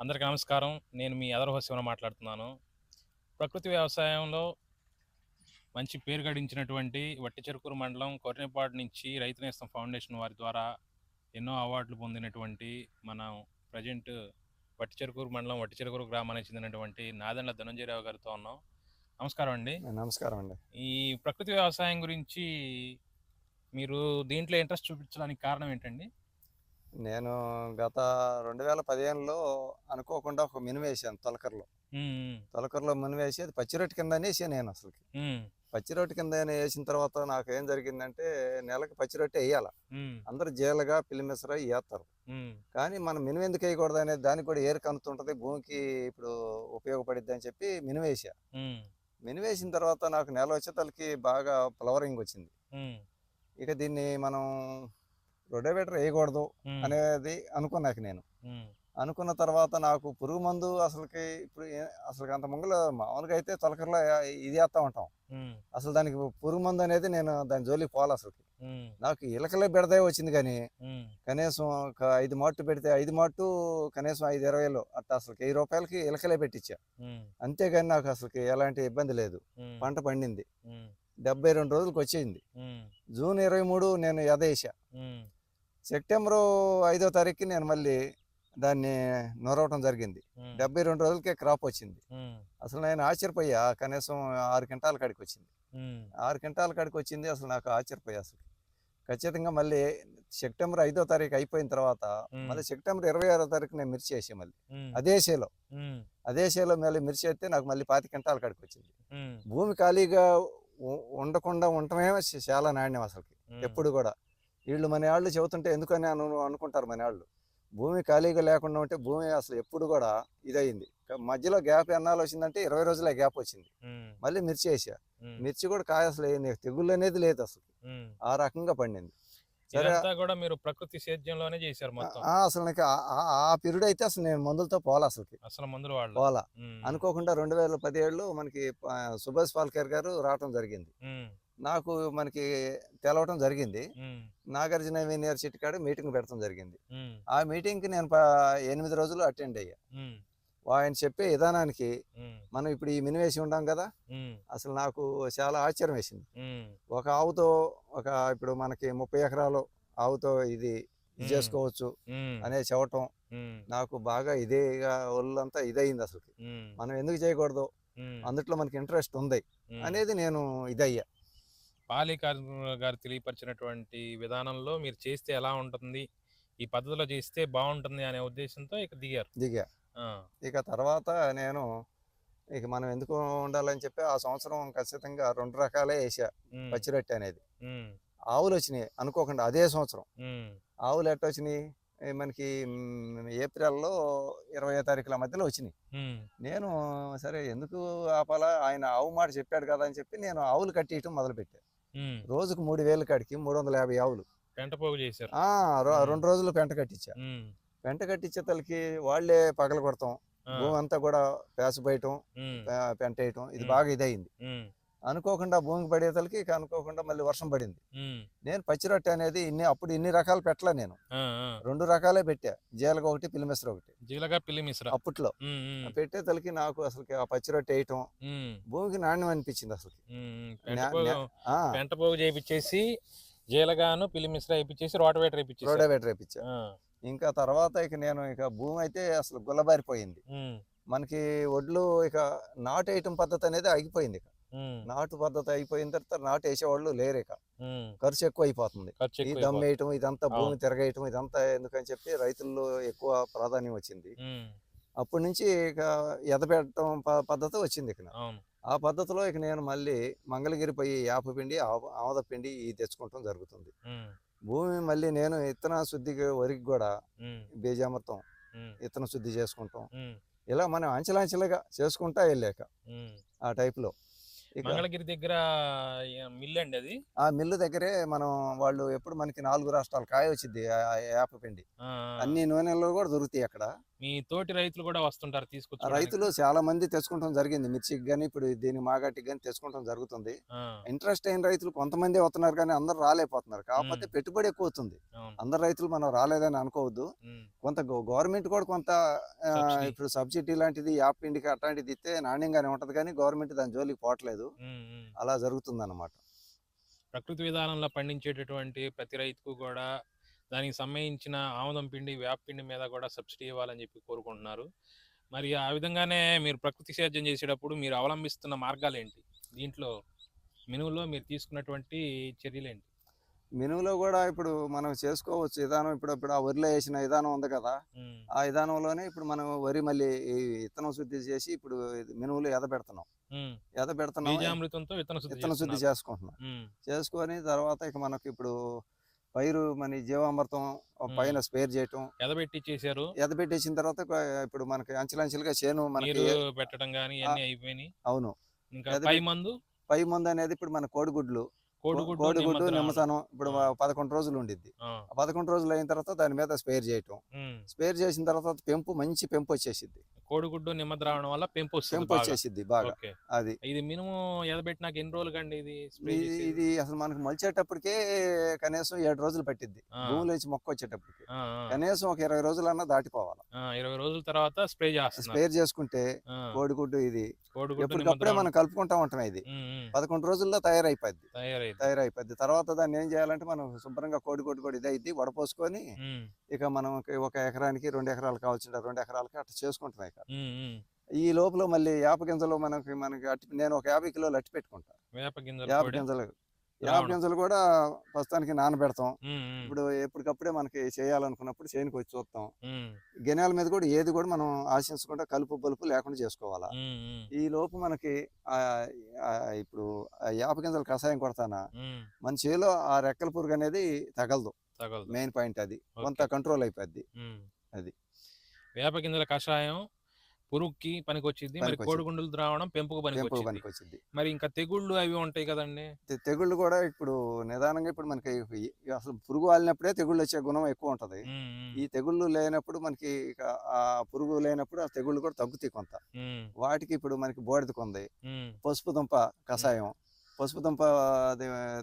అందరికీ నమస్కారం. నేను మీ అదర్హో శివన మాట్లాడుతున్నాను. ప్రకృతి వ్యవసాయంలో మంచి పేరు గడించినటువంటి వట్టి చెరుకూరు మండలం కొరినేపాడు నుంచి రైతు నేస్తం ఫౌండేషన్ వారి ద్వారా ఎన్నో అవార్డులు పొందినటువంటి మనం ప్రజెంట్ వట్టి చెరుకూరు మండలం వట్టి చెరుకూరు గ్రామానికి చెందినటువంటి నాదెండ్ల ధనంజయరావు గారితో ఉన్నాం. నమస్కారం అండి. నమస్కారం అండి. ఈ ప్రకృతి వ్యవసాయం గురించి మీరు దీంట్లో ఇంట్రెస్ట్ చూపించడానికి కారణం ఏంటండి? నేను గత రెండు వేల పదిహేనులో అనుకోకుండా ఒక మినుము వేసాను తొలకరలో. తొలకరలో మినుము వేసి అది పచ్చిరొట్టు కింద వేసాను నేను అసలుకి. ఉమ్, పచ్చిరొట్టు కింద వేసిన తర్వాత నాకు ఏం జరిగిందంటే నెలకి పచ్చిరొట్టు వేయాల. ఉమ్, అందరూ జీలగా పిల్లిమిసర వేస్తారు కానీ మనం మినుము ఎందుకు వేయకూడదు అనేది దానికి కూడా ఏరు కనుతుంటుంది భూమికి ఇప్పుడు ఉపయోగపడిద్ది అని చెప్పి మినుము వేసా మినుము వేసిన తర్వాత నాకు నెల వచ్చేతలకి బాగా ఫ్లవరింగ్ వచ్చింది. ఇక దీన్ని మనం రొడోవేటర్ వేయకూడదు అనేది అనుకున్నాక నేను. అనుకున్న తర్వాత నాకు పురుగు మందు అసలుకి ఇప్పుడు అసలు అంత ముంగల మామూలుగా అయితే తొలకరలో ఇది వేస్తూ ఉంటాం. అసలు దానికి పురుగు మందు అనేది నేను దాని జోలికి పోవాలి అసలు ఉమ్, నాకు ఇలకలే బెడదే వచ్చింది కానీ కనీసం ఒక ఐదు మాటు పెడితే ఐదు మాటు కనీసం ఐదు ఇరవైలో అట్లా అసలు వెయ్యి రూపాయలకి ఇలకలే పెట్టించా. అంతేగాని నాకు అసలుకి ఎలాంటి ఇబ్బంది లేదు. పంట పండింది. డెబ్బై రెండు రోజులకు వచ్చింది ఉమ్, జూన్ ఇరవై మూడు నేను ఎదేసా ఉమ్, సెప్టెంబరు ఐదో తారీఖుకి నేను మళ్ళీ దాన్ని నొరవటం జరిగింది. డెబ్బై రెండు రోజులకే క్రాప్ వచ్చింది. అసలు నేను ఆశ్చర్యపోయా కనీసం ఆరు క్వింటాల కాడికి వచ్చింది. ఆరు క్వింటాల కాడికి వచ్చింది అసలు నాకు ఆశ్చర్యపోయా అసలు. ఖచ్చితంగా మళ్ళీ సెప్టెంబర్ ఐదో తారీఖు అయిపోయిన తర్వాత మళ్ళీ సెప్టెంబర్ ఇరవై ఆరో తారీఖు నేను మిర్చి వేసా మళ్ళీ. అదే ఉమ్, అదే చేలో మళ్ళీ మిర్చి వేస్తే నాకు మళ్ళీ పాతి క్వింటాల కాడికి వచ్చింది. భూమి ఖాళీగా ఉండకుండా ఉండటమే చాలా నాణ్యం అసలుకి. ఎప్పుడు కూడా. వీళ్ళు మన వాళ్ళు చెబుతుంటే ఎందుకని అను అనుకుంటారు మన వాళ్ళు భూమి ఖాళీగా లేకుండా ఉంటే భూమి అసలు ఎప్పుడు కూడా ఇదయింది. మధ్యలో గ్యాప్ ఎన్నాళ్ళు వచ్చిందంటే ఇరవై రోజుల గ్యాప్ వచ్చింది. మళ్ళీ మిర్చి వేసా. మిర్చి కూడా కాయ అసలు తెగుళ్ళు అనేది లేదు అసలు. ఆ రకంగా పండింది. సరే. ఇదంతా కూడా మీరు ప్రకృతి సేద్యంలోనే చేశారు మొత్తం. అసలు నాకు ఆ- పీరియడ్ అయితే అసలు నేను మందులతో పోలా అసలుకి. అసలు మందులు వాళ్ళు పోలా. అనుకోకుండా రెండు వేల పదిహేడులో మనకి సుభాష్ పాల్కర్ గారు రావటం జరిగింది. నాకు మనకి తెలవటం జరిగింది. నాగార్జున యూనివర్సిటీ కాడ మీటింగ్ పెడతాం జరిగింది. ఆ మీటింగ్కి నేను ప- ఎనిమిది రోజులు అటెండ్ అయ్యా. ఆయన చెప్పే విధానానికి మనం ఇప్పుడు ఈ మిని వేసి ఉంటాం కదా అసలు నాకు చాలా ఆశ్చర్యం వేసింది. ఒక ఆవుతో ఒక ఇప్పుడు మనకి ముప్పై ఎకరాలు ఆవుతో ఇది ఇది. చేసుకోవచ్చు అనే చెప్పటం నాకు బాగా ఇదేగా ఒళ్ళంతా ఇదయింది అసలు మనం ఎందుకు చేయకూడదు? అందుట్లో మనకి ఇంట్రెస్ట్ ఉంది అనేది నేను ఇదయ్యా. పాలికార్ గారు తెలియపరిచినటువంటి విధానంలో మీరు చేస్తే ఎలా ఉంటుంది? ఈ పద్ధతిలో చేస్తే బాగుంటుంది అనే ఉద్దేశంతో ఇక దిగారు. దిగా. ఇక తర్వాత నేను ఇక మనం ఎందుకు ఉండాలని చెప్పి ఆ సంవత్సరం ఖచ్చితంగా రెండు రకాలే వేసా పచ్చిరొట్టె అనేది. ఆవులు వచ్చినాయి అనుకోకుండా అదే సంవత్సరం. ఆవులు ఎట్ట వచ్చినాయి? మనకి ఏప్రిల్లో ఇరవై తారీఖుల మధ్యలో వచ్చినాయి. నేను సరే ఎందుకు ఆపాలా? ఆయన ఆవు మాట చెప్పాడు కదా అని చెప్పి నేను ఆవులు కట్టియటం మొదలుపెట్టాను. రోజుకు మూడు వేలు కాడికి మూడు వందల యాభై ఆవులు. పెంట పోగు చేశారు. ఆ, రొ- మ్మ్. రెండు రోజులు పెంట కట్టించా. పెంట కట్టించే తలకి వాళ్ళే పగల కొడతాం భూమి అంతా కూడా పేస బయటం పెంట వేయటం. ఇది. బాగా ఇదయింది. అనుకోకుండా భూమికి పడేతలకి ఇక అనుకోకుండా మళ్ళీ వర్షం పడింది. నేను పచ్చిరొట్టె అనేది ఇన్ని అప్పుడు ఇన్ని రకాలు పెట్టలే నేను. రెండు రకాలే పెట్టా. జీలక ఒకటి పిల్లిమిశ్ర ఒకటి. జీలగా పిల్లి మిశ్ర. అప్పట్లో. ఉమ్, ఉమ్, పెట్టే తలకి నాకు అసలు ఆ పచ్చిరొట్టె వేయటం భూమికి నాణ్యం అనిపించింది అసలు. పెంట పోగు చేయించేసి జీలగాను పిల్లి మిశ్ర వేయించేసి రోటవేటర్ వేయించేసి రోడోవేటర్ వేపించా ఇంకా తర్వాత ఇక నేను ఇక భూమి అయితే అసలు గుల్లబారిపోయింది. మనకి ఒడ్లు ఇక నాటు వేయటం పద్ధతి అనేది ఆగిపోయింది ఇక. నాటు పద్ధతి అయిపోయిన తర్వాత నాటు వేసేవాళ్ళు లేరు ఇక ఖర్చు ఎక్కువ అయిపోతుంది ఈ ఎక్కువ దమ్ వేయటం ఇదంతా భూమి. తిరగేయటం ఇదంతా ఎందుకని చెప్పి రైతుల్లో ఎక్కువ ప్రాధాన్యం వచ్చింది. అప్పటి నుంచి ఇక ఎదపెట్టడం పద్ధతి వచ్చింది ఇక అవును. ఆ పద్ధతిలో ఇక నేను మళ్ళీ మంగళగిరి పోయి యాప పిండి ఆమద పిండి ఇవి తెచ్చుకోవటం జరుగుతుంది. భూమి మళ్ళీ నేను ఇత్తన శుద్ధికి వరికి కూడా బీజామృతం ఇత్తన శుద్ధి చేసుకుంటాం. ఇలా మనం అంచెలంచెలుగా చేసుకుంటా వెళ్ళాక. ఆ టైప్లో. మంగళగిరి దగ్గర మిల్ అండి అది. ఆ మిల్లు దగ్గరే మనం వాళ్ళు ఎప్పుడు మనకి నాలుగు రాష్ట్రాలు కాయ వచ్చింది ఆ యాప పిండి. అన్ని నూనెల్లో కూడా దొరుకుతాయి అక్కడ. మీ తోటి రైతులు కూడా వస్తుంటారు ఆ తీసుకొచ్చి రైతులు చాలా మంది తెచ్చుకుంటాం జరిగింది. మిర్చికి కానీ ఇప్పుడు దీని మాగాటికి కానీ తెచ్చుకుంటాం జరుగుతుంది. ఇంట్రెస్ట్ అయిన రైతులు కొంతమంది అవుతున్నారు కానీ అందరూ రాలేకపోతున్నారు. కాకపోతే. పెట్టుబడి ఎక్కువ అవుతుంది. అందరు రైతులు మనం రాలేదని అనుకోవద్దు. కొంత గవర్నమెంట్ కూడా కొంత. ఇప్పుడు సబ్సిడీ లాంటిది యాప్ పిండికి అట్లాంటిది ఇస్తే నాణ్యంగానే ఉంటది కానీ గవర్నమెంట్ దాని జోలికి పోవట్లేదు. అలా జరుగుతుంది ప్రకృతి విధానంలో పండించేటటువంటి ప్రతి రైతుకు కూడా దానికి సంబంధించిన ఆముదం పిండి వేప పిండి మీద కూడా సబ్సిడీ ఇవ్వాలని చెప్పి కోరుకుంటున్నారు. మరి ఆ విధంగానే మీరు ప్రకృతి సేద్యం చేసేటప్పుడు మీరు అవలంబిస్తున్న మార్గాలు ఏంటి దీంట్లో మెనువులో మీరు తీసుకున్నటువంటి చర్యలు ఏంటి మినుములో కూడా ఇప్పుడు మనం చేసుకోవచ్చు విధానం. ఇప్పుడు ఇప్పుడు ఆ వరిలో వేసిన విధానం ఉంది కదా. ఆ విధానంలోనే ఇప్పుడు మనం వరి మళ్ళీ విత్తనం శుద్ధి చేసి ఇప్పుడు ఇది మినుములు ఎద పెడుతున్నాం. ఎద పెడుతున్నాం విత్తన శుద్ధి. చేసుకుంటున్నాం. చేసుకొని తర్వాత ఇక మనకి ఇప్పుడు పైరు మన జీవామృతం పైన స్పేర్ చేయటం. ఎదబెట్టి చేశారు ఎద పెట్టేసిన తర్వాత ఇప్పుడు మనకి అంచెలంచెలుగా చేను మనకి పెట్టడం కానీ అవును. పై మందు? పై ముందు అనేది ఇప్పుడు మన కోడిగుడ్లు. కోడిగుడ్డు. నిమ్మసనం ఇప్పుడు. పదకొండు రోజులు ఉండిద్ది. పదకొండు రోజులు అయిన తర్వాత దాని మీద స్పేర్ చేయటం. స్పేర్ చేసిన తర్వాత పెంపు మంచి పెంపు వచ్చేసిద్ది. కోడిగుడ్డు నిమ్మద్రావణం వల్ల పెంపు వస్తుంది పెంపు బాగా. వచ్చేసిద్ది బాగా. ఓకే. అది. ఇది మినిమం ఎదబెట్టినాక ఎన్ని రోజులు కండి ఇది స్ప్రే ఇది? ఇది అసలు మనకు మొలిచేటప్పటికే కనీసం ఏడు రోజులు పట్టిద్ది. ఆ, భూమిలో నుంచి మొక్క వచ్చేటప్పటికి. ఆ, ఆ, కనీసం ఒక ఇరవై రోజులన్నా దాటిపోవాలి. ఆ, ఇరవై రోజుల తర్వాత స్ప్రే చేస్తున్నారు. స్పేర్ చేసుకుంటే ఆ, కోడిగుడ్డు ఇది కోడిగుడ్డు ఎప్పటికప్పుడే నిమ్మద్రావణం. మనం కలుపుకుంటా ఉంటాం ఇది. ఉమ్, ఉమ్, పదకొండు రోజుల్లో తయారైపోద్ది. తయారైంది తయారైపోద్ది. తర్వాత దాన్ని ఏం చేయాలంటే మనం శుభ్రంగా కోడిగుడ్డు కూడా ఇదైద్ది వడపోసుకొని ఉమ్, ఇక మనం ఒక- ఒక ఎకరానికి రెండు ఎకరాలు కావాల్సిన రెండు ఎకరాలకి అట్లా చేసుకుంటున్నాయి ఉమ్. ఈ లోపల మళ్ళీ యాప గింజలు మనకి మనకి అట్టి నేను ఒక యాభై కిలోలు అట్టి పెట్టుకుంటా వేప గింజలు యాప. గింజలు యాప. గింజలు కూడా ప్రస్తుతానికి నానబెడతాం ఇప్పుడు ఎప్పటికప్పుడే మనకి చేయాలనుకున్నప్పుడు చేనుకి వచ్చి చూస్తాం గెనాల మీద కూడా ఏది కూడా మనం ఆశించకుండా కలుపు బలుపు లేకుండా చేసుకోవాలా ఈ లోపు మనకి ఇప్పుడు యాప గింజల కషాయం కొడతానా. మన చేలో ఆ రెక్కల పురుగు అనేది తగలదు మెయిన్ పాయింట్ అది. కొంత కంట్రోల్ అయిపోద్ది. అది. వేప గింజల కషాయం పురుగుకి పనికొచ్చింది మరి. కోడిగుండుల ద్రావణం పెంపుకు పెంపు పనికొచ్చింది పనికి వచ్చింది మరి ఇంకా తెగుళ్ళు అవి ఉంటాయి కదండి. తెగుళ్ళు కూడా ఇప్పుడు నిదానంగా ఇప్పుడు మనకి అసలు పురుగు వాలినప్పుడే తెగుళ్ళు వచ్చే గుణం ఎక్కువ ఉంటది. ఈ తెగుళ్ళు లేనప్పుడు మనకి ఆ పురుగు లేనప్పుడు ఆ తెగుళ్ళు కూడా తగ్గుతాయి కొంత. వాటికి ఇప్పుడు మనకి బోడిద కొంది. పసుపు దుంప కషాయం. పసుపు దుంప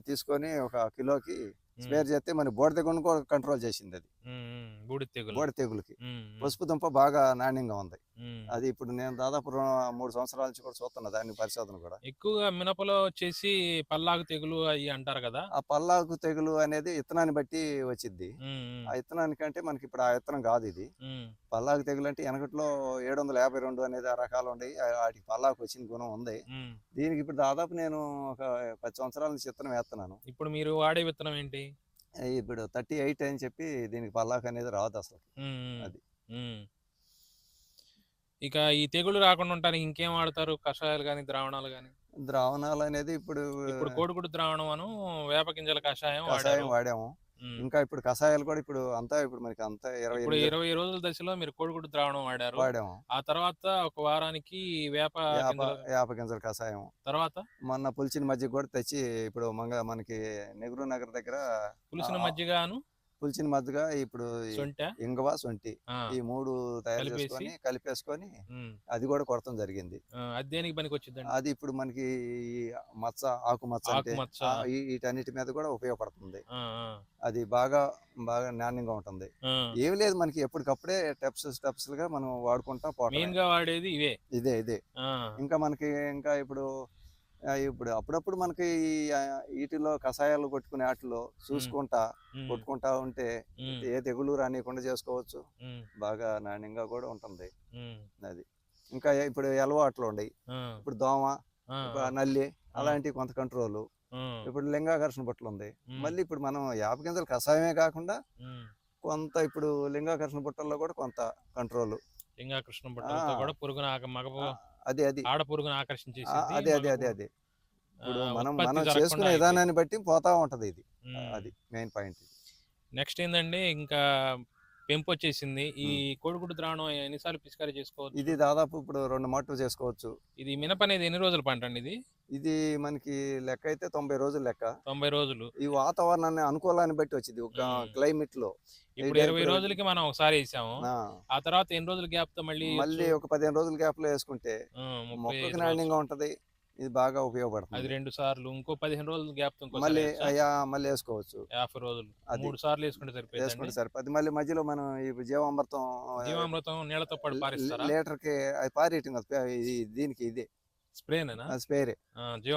తీసుకొని ఒక కిలోకి స్పేర్ చేస్తే మన బోడిద గుణం కూడా కంట్రోల్ చేసింది అది. బోడి తెగులకి. పసుపు దుంప బాగా నాణ్యంగా ఉంది. అది ఇప్పుడు నేను దాదాపు మూడు సంవత్సరాల నుంచి కూడా చూస్తున్నా దాని పరిశోధన కూడా. ఎక్కువగా మినపలో వచ్చేసి పల్లాకు తెగులు అవి అంటారు కదా? ఆ పల్లాకు తెగులు అనేది విత్తనాన్ని బట్టి ఉమ్, ఆ విత్తనానికంటే మనకి ఇప్పుడు ఆ విత్తనం కాదు ఇది. పల్లాకు తెగులు అంటే వెనకట్లో ఏడు వందల యాభై రెండు అనేది ఆ రకాలు ఉండేవి వాటికి పల్లాకు వచ్చిన గుణం ఉంది. దీనికి ఇప్పుడు దాదాపు నేను ఒక పది సంవత్సరాల నుంచి విత్తనం వేస్తున్నాను. ఇప్పుడు మీరు వాడే విత్తనం ఏంటి? ఇప్పుడు థర్టీ ఎయిట్ అని చెప్పి దీనికి పల్లాకు అనేది రాదు అసలు. అది. ఇక ఈ తెగులు రాకుండా ఉంటానికి ఇంకేం వాడతారు? కషాయాలు కానీ ద్రావణాలు కానీ ద్రావణాలు అనేది ఇప్పుడు ఇప్పుడు కోడిగుడ్డు ద్రావణం అను వేప గింజల కషాయం కషాయం వాడాము. ఇంకా ఇప్పుడు కషాయాలు కూడా ఇప్పుడు అంతా ఇప్పుడు మనకి అంతా ఇరవై ఇప్పుడు ఇరవై రోజుల దశలో మీరు కోడిగుడ్డు ద్రావణం వాడారు. వాడాము. ఆ తర్వాత ఒక వారానికి వేప యాప గింజల కషాయం. తర్వాత? మొన్న పులిచిన మధ్య కూడా తెచ్చి ఇప్పుడు మంగ మనకి నెహ్రూ నగర్ దగ్గర పులిసిన మజ్జిగను పులిచిన మధ్యగా ఇప్పుడు ఇంగవ సొంటి ఈ మూడు తయారు? చేసుకొని కలిపేసుకొని అది కూడా కొడతాం జరిగింది. అది దేనికి పనికి వచ్చిందండి అది ఇప్పుడు మనకి మచ్చ ఆకు మచ్చ అంటే వీటన్నిటి మీద కూడా ఉపయోగపడుతుంది. అది బాగా బాగా నాణ్యంగా ఉంటుంది. ఏమి లేదు మనకి ఎప్పటికప్పుడే టెప్స్ స్టెప్స్గా మనం వాడుకుంటా ఇవే. ఇదే ఇదే. ఇంకా మనకి ఇంకా ఇప్పుడు ఇప్పుడు అప్పుడప్పుడు మనకి వీటిలో కషాయాలు కొట్టుకునే వాటిలో చూసుకుంటా కొట్టుకుంటా ఉంటే ఏ తెగులు రానియకుండా చేసుకోవచ్చు. బాగా నాణ్యంగా కూడా ఉంటుంది. అది. ఇంకా ఇప్పుడు ఎలవాట్లు ఆ, ఇప్పుడు దోమ నల్లి అలాంటివి కొంత కంట్రోల్. ఇప్పుడు లింగాకర్షణ బుట్టలు ఉంది. మళ్ళీ ఇప్పుడు మనం యాప గింజలు కషాయమే కాకుండా. కొంత ఇప్పుడు లింగాకర్షణ బుట్టల్లో కూడా కొంత కంట్రోల్. లింగాకృష్ణ బుట్టలతో. కూడా పురుగును అదే అది ఆడ పురుగును ఆకర్షించేసి ఆ, అదే అదే అదే అదే ఇప్పుడు మనం మనం చేసుకునే. విధానాన్ని బట్టి పోతా ఉంటది ఇది. అది మెయిన్ పాయింట్ నెక్స్ట్ ఏందండి ఇంకా పెంపు వచ్చేసింది ఈ కోడిగుడ్డు ద్రావణం ఎన్నిసార్లు పిచికారీ చేసుకోవచ్చు? ఇది దాదాపు ఇప్పుడు రెండు మట్టు చేసుకోవచ్చు. ఇది మినప అనేది ఎన్ని రోజుల పంట అండి ఇది? ఇది మనకి లెక్క అయితే తొంభై రోజులు లెక్క. తొంభై రోజులు. ఈ వాతావరణాన్ని అనుకూలాన్ని బట్టి వచ్చింది ఒక. క్లైమేట్లో ఇప్పుడు ఇరవై రోజులకి మనం ఒకసారి వేసాము. ఆ, తర్వాత ఎన్ని రోజుల గ్యాప్తో మళ్ళీ మళ్ళీ ఒక పదిహేను రోజుల గ్యాప్లో వేసుకుంటే మొక్కకు నాణ్యంగా ఉంటది. ఇది బాగా అది ఉపయోగపడుతుంది రెండు సార్లు ఇంకో పదిహేను రోజుల గ్యాప్ మళ్ళీ అయ్యా మళ్ళీ వేసుకోవచ్చు. యాభై రోజులు అది మూడు సార్లు వేసుకుంటే వేసుకుంటే సరిపోతుంది. మళ్ళీ మధ్యలో మనం ఈ జీవామృతం జీవామృతం నీళ్ళతో పాటు లీటర్కి అది పారేయటం దీనికి ఇది. స్ప్రేనేనా?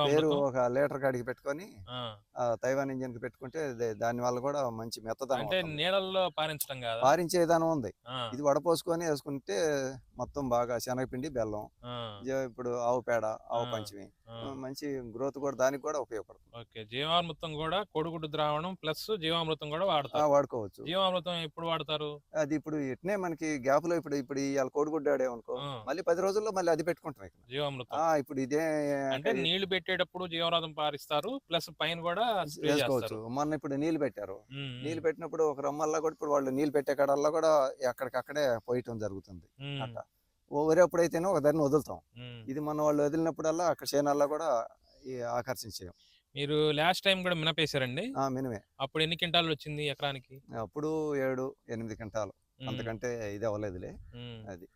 పేరు ఒక లీటర్ కాడికి పెట్టుకొని తైవాన్ ఇంజిన్కి పెట్టుకుంటే దాని వల్ల కూడా మంచి మెత్తదనం అంటే. నీళ్ళల్లో పారించడం కాదా? పారించే విధానం ఉంది. ఇది వడపోసుకొని వేసుకుంటే మొత్తం బాగా శనగపిండి బెల్లం ఇప్పుడు ఆవు పేడ ఆవు. పంచమి. మంచి గ్రోత్ కూడా దానికి కూడా ఉపయోగపడుతుంది. ఓకే. జీవామృతం కూడా కోడిగుడ్డు ద్రావణం ప్లస్ జీవామృతం కూడా వాడతారు. వాడుకోవచ్చు. జీవామృతం ఎప్పుడు వాడతారు? అది ఇప్పుడు ఇట్నే మనకి గ్యాప్లో ఇప్పుడు ఇప్పుడు ఇవాళ కోడిగుడ్డు ఆడేమనుకో ఆ, మళ్ళీ పది రోజుల్లో మళ్ళీ అది పెట్టుకుంటాం జీవామృతం. ఇప్పుడు ఇదే అంటే నీళ్ళు పెట్టేటప్పుడు జీవామృతం పారిస్తారు ప్లస్ పైన కూడా వేసుకోవచ్చు. మొన్న ఇప్పుడు నీళ్ళు పెట్టారు. నీళ్ళు పెట్టినప్పుడు ఒక రమ్మల్లా కూడా ఇప్పుడు వాళ్ళు నీళ్ళు పెట్టే కాడల్లా కూడా అక్కడికక్కడే పోయటం జరుగుతుంది అట్లా ఊరేప్పుడైతేనే ఒక దాన్ని వదులుతాం. ఇది మన వాళ్ళు వదిలినప్పుడల్లా అక్కడ చేనాల్లో కూడా ఆకర్షించాం మీరు లాస్ట్ టైం కూడా మినపేశారండి మినిమే. అప్పుడు ఎన్ని క్వింటాలు వచ్చింది ఎకరానికి? అప్పుడు ఏడు ఎనిమిది గంటలు ఉమ్, అంతకంటే ఇది అవ్వలేదులే. అది.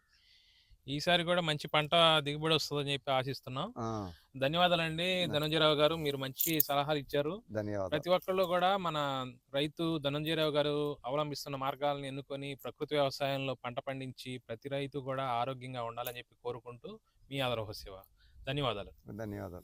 ఈసారి కూడా మంచి పంట దిగుబడి వస్తుందని చెప్పి ఆశిస్తున్నాం. ధన్యవాదాలండి. ధనంజయరావు గారు మీరు మంచి సలహాలు ఇచ్చారు. ధన్యవాదాలు. ప్రతి ఒక్కళ్ళు కూడా మన రైతు ధనంజయరావు గారు అవలంబిస్తున్న మార్గాలను ఎన్నుకొని ప్రకృతి వ్యవసాయంలో పంట పండించి ప్రతి రైతు కూడా ఆరోగ్యంగా ఉండాలని చెప్పి కోరుకుంటూ మీ ఆదరహ శివ ధన్యవాదాలు. ధన్యవాదాలు.